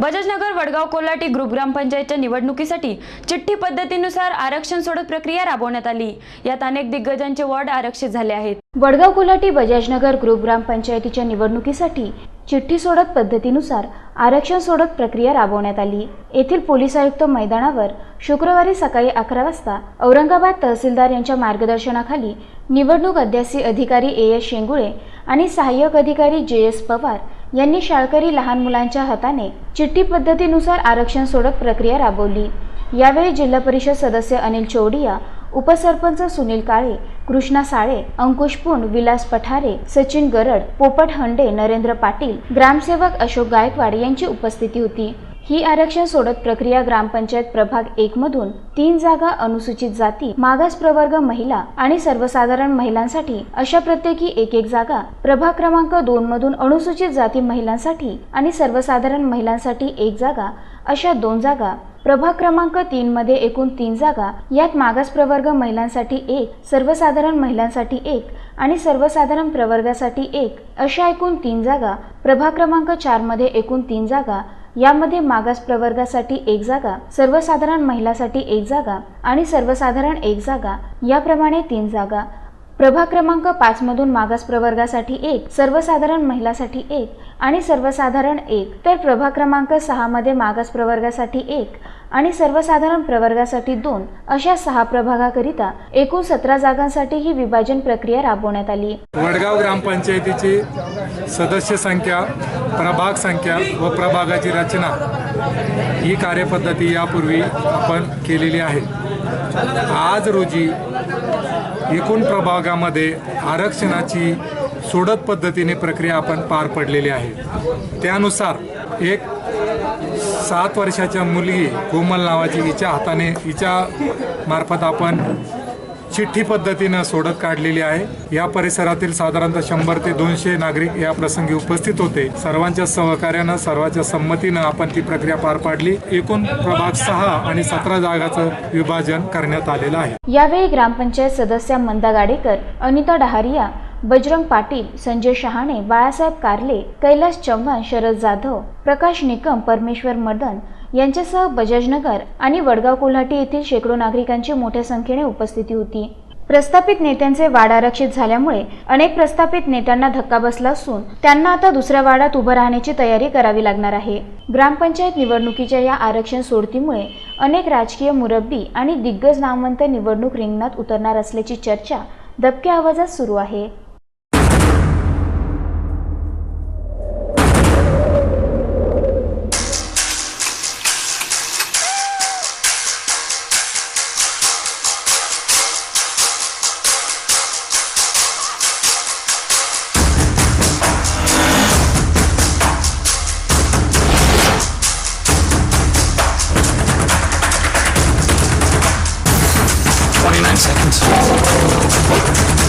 Bajaj Nagar Vadgaon Kolhati group ग्रामपंचायतच्या निवडणुकीसाठी चिठ्ठी पद्धतीनुसार आरक्षण सोडत प्रक्रिया राबवण्यात आली. यात अनेक दिग्गजांचे वॉर्ड आरक्षित झाले आहेत. वडगाव कोल्हाटी बजाजनगर ग्रुप ग्रामपंचायतीच्या निवडणुकीसाठी चिठ्ठी सोडत पद्धतीनुसार आरक्षण सोडत प्रक्रिया राबवण्यात आली. येथील पोलीस आयुक्त मैदानावर शुक्रवारी सकाळी अकरा वाजता औरंगाबाद तहसीलदार यांच्या मार्गदर्शनाखाली निवडणूक अध्यासी अधिकारी ए एस शेंगुळे आणि सहाय्यक अधिकारी जे एस पवार यांनी शाळकरी लहान मुलांच्या हाताने चिठ्ठी पद्धतीनुसार आरक्षण सोडत प्रक्रिया राबवली. यावेळी जिल्हा परिषद सदस्य अनिल चौडिया उपसरपंच सुनील काळे कृष्णा साळे अंकुश पुंड विलास पठारे सचिन गरड पोपट हंडे नरेंद्र पाटील ग्रामसेवक अशोक गायकवाड यांची उपस्थिती होती. ही आरक्षण सोडत प्रक्रिया ग्रामपंचायत प्रभाग एक मधून तीन जागा अनुसूचित जाती मागास प्रवर्ग महिला आणि सर्वसाधारण महिलांसाठी अशा प्रत्येकी एक एक जागा प्रभाग क्रमांक दोन मधून अनुसूचित जाती महिलांसाठी आणि सर्वसाधारण महिलांसाठी एक जागा अशा दोन जागा प्रभाग क्रमांक तीन मध्ये एकूण तीन जागा यात मागास प्रवर्ग महिलांसाठी एक सर्वसाधारण महिलांसाठी एक आणि सर्वसाधारण प्रवर्गासाठी एक अशा एकूण तीन जागा प्रभाग क्रमांक चारमध्ये एकूण तीन जागा यामध्ये मागास प्रवर्गासाठी एक जागा सर्वसाधारण महिलासाठी एक जागा आणि सर्वसाधारण एक जागा याप्रमाणे तीन जागा प्रभाग क्रमांक पाच मधून मागास प्रवर्गासाठी एक सर्वसाधारण महिलासाठी एक आणि सर्वसाधारण एक तर प्रभाग क्रमांक सहा मध्ये मागास प्रवर्गासाठी एक आणि सर्वसाधारण प्रवर्गासाठी दोन अशा सहा प्रभागाकरिता एकूण सतरा जागांसाठी ही विभाजन प्रक्रिया राबवण्यात आली. वडगाव ग्रामपंचायतीची सदस्य संख्या प्रभाग संख्या व प्रभागाची रचना ही कार्यपद्धती यापूर्वी आपण केलेली आहे. आज रोजी एकूण प्रभागामध्ये आरक्षणाची सोडत पद्धतीने प्रक्रिया आपण पार पडलेली आहे. त्यानुसार एक सात वर्षाच्या मुलगी कोमल नावाची हिच्या हाताने हिच्या मार्फत आपण चिठ्ठी पद्धतीनं सोडत काढलेली आहे. या परिसरातील साधारणतः शंभर ते दोनशे नागरिक या प्रसंगी उपस्थित होते. सर्वांच्या सहकार्यानं सर्वांच्या संमतीनं आपण ती प्रक्रिया पार पाडली. एकूण प्रभाग सहा आणि सतरा जागाचं विभाजन करण्यात आलेलं आहे. यावेळी ग्रामपंचायत सदस्या मंदा गाडेकर अनिता डहारिया बजरंग पाटील संजय शहाणे बाळासाहेब कारले कैलास चव्हाण शरद जाधव प्रकाश निकम परमेश्वर मदन यांच्यासह बजाजनगर आणि वडगाव कोल्हाटी येथील शेकडो नागरिकांची मोठ्या संख्येने उपस्थिती होती. प्रस्थापित नेत्यांचे वाड आरक्षित झाल्यामुळे अनेक प्रस्थापित नेत्यांना धक्का बसला असून त्यांना आता दुसऱ्या वाडात उभं राहण्याची तयारी करावी लागणार आहे. ग्रामपंचायत निवडणुकीच्या या आरक्षण सोडतीमुळे अनेक राजकीय मुरब्बी आणि दिग्गज नामवंत निवडणूक रिंगणात उतरणार असल्याची चर्चा दबक्या आवाजात सुरू आहे. 29 seconds.